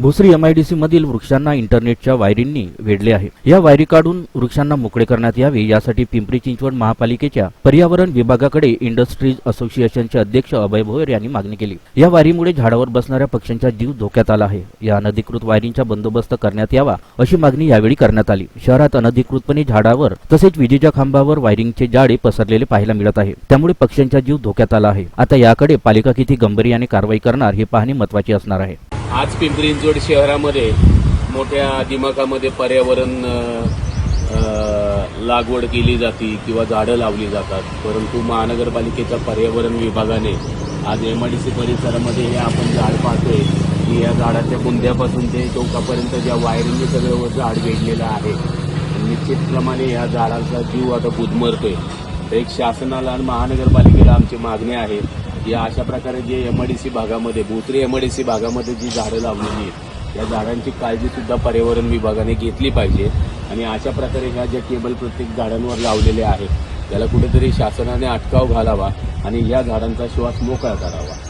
Bhosari MIDC मधील वृक्षांना इंटरनेटच्या वायरींनी वेढले आहे. या वायरी काढून वृक्षांना मोकळे करण्यात यावे यासाठी पिंपरी चिंचवड महापालिकेच्या पर्यावरण विभागाकडे इंडस्ट्रीज असोसिएशनचे अध्यक्ष अभय भोयर यांनी मागणी केली. या वारीमुळे झाडावर बसणाऱ्या पक्ष्यांचा जीव धोक्यात आला आहे. या अनधिकृत वायरींचा बंदोबस्त करण्यात यावा अशी मागणी यावेळी करण्यात आली. शहरात अनधिकृतपणे झाडावर तसेच विजेच्या खांबावर वायरिंगचे जाळे पसरलेले पाहायला मिळत आहे. त्यामुळे पक्ष्यांचा जीव धोक्यात आला आहे. आता याकडे पालिका किती गंभीर्याने कारवाई करणार हे पाहणे महत्त्वाचे असणार आहे. आज पिंपरी चिंचवड शहरामध्ये मोठ्या दिमाखामध्ये पर्यावरण लागवड केली जाते किंवा झाडं लावली जातात. परंतु महानगरपालिकेच्या पर्यावरण विभागाने आज एम आय डी सी परिसरामध्ये हे आपण झाड पाहतोय की या झाडाच्या बुंद्यापासून ते टोकापर्यंत ज्या वायरिंगने सगळं झाड वेढलेलं आहे निश्चितप्रमाणे या झाडाचा जीव आता गुदमरतोय तर एक शासनाला आणि महानगरपालिकेला आमची मागणी आहे या अशा प्रकारे जे एमआयडीसी भागामध्ये भोत्री एमआयडीसी भागामध्ये जी झाडं लावलेली आहेत या झाडांची काळजी सुद्धा पर्यावरण विभागाने घेतली पाहिजे. आणि अशा प्रकारे ह्या ज्या केबल प्रत्येक झाडांवर लावलेल्या आहेत त्याला कुठेतरी शासनाने अटकाव घालावा आणि या झाडांचा श्वास मोकळा करावा.